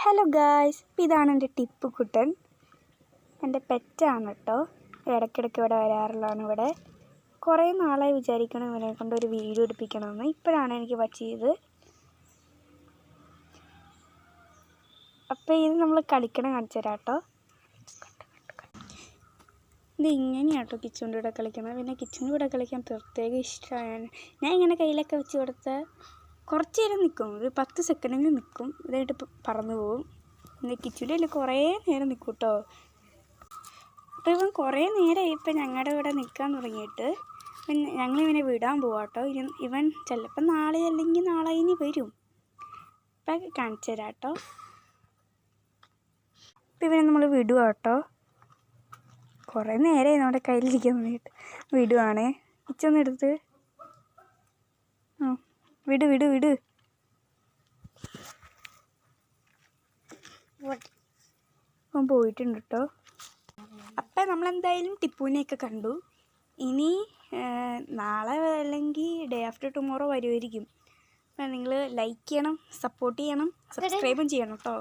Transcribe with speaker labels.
Speaker 1: Hello guys ഇതാണ് എന്റെ tip കുട്ടൻ. എന്റെ പെറ്റാണ് കേട്ടോ. ഇടയ്ക്കിടയ്ക്ക് ഇവിടെ വരാറുള്ളതാണ് ഇവിടെ. കുറേ നാളായി വിചാരിക്കണം ഇവനെ കൊണ്ട് ഒരു വീഡിയോ എടുപ്പിക്കണമെന്ന്. ഇപ്പോഴാണ് എനിക്ക് പറ്റിയത് അപ്പോൾ ഇത് നമ്മൾ കളിക്കണം കാണിച്ചു തരാം കേട്ടോ. ഇത് ഇങ്ങനെയാട്ടോ കിച്ചുന്റെ കൂടെ കളിക്കുന്നത്. പിന്നെ കിച്ചുന്റെ കൂടെ കളിക്കാൻ പ്രത്യേക ഇഷ്ടമാണ്. ഞാൻ ഇങ്ങനെ കയ്യിലൊക്കെ വെച്ച് കൊടുത്താൽ കുറച്ച് നേരം നിൽക്കും. ഒരു പത്ത് സെക്കൻഡെങ്കിലും നിൽക്കും. ഇതായിട്ട് പറന്നു പോകും കയ്യിൽ കുറേ നേരം നിൽക്കും കേട്ടോ. അപ്പോൾ ഇവൻ കുറേ നേരമായി ഇപ്പം ഞങ്ങളുടെ ഇവിടെ നിൽക്കാൻ തുടങ്ങിയിട്ട്. പിന്നെ ഞങ്ങൾ ഇവനെ വിടാൻ പോവാം കേട്ടോ. ഇവൻ ഇവൻ ചിലപ്പോൾ നാളെ അല്ലെങ്കിൽ നാളെ ഇനി വരും. ഇപ്പം കാണിച്ചു തരാം കേട്ടോ. ഇപ്പം ഇവനെ നമ്മൾ വിടുക കേട്ടോ. കുറേ നേരമായി നമ്മുടെ കയ്യിലിരിക്കാൻ വേണ്ടിയിട്ട് വിടുവാണേ. ഉച്ചൊന്നെടുത്ത് ആ വിട് വിട് വിട്. അവൻ പോയിട്ടുണ്ട് കേട്ടോ അപ്പം നമ്മളെന്തായാലും ടിപ്പുവിനെയൊക്കെ കണ്ടു. ഇനി നാളെ അല്ലെങ്കിൽ ഡേ ആഫ്റ്റർ ടുമോറോ വരുമായിരിക്കും അപ്പം നിങ്ങൾ ലൈക്ക് ചെയ്യണം സപ്പോർട്ട് ചെയ്യണം സബ്സ്ക്രൈബും ചെയ്യണം കേട്ടോ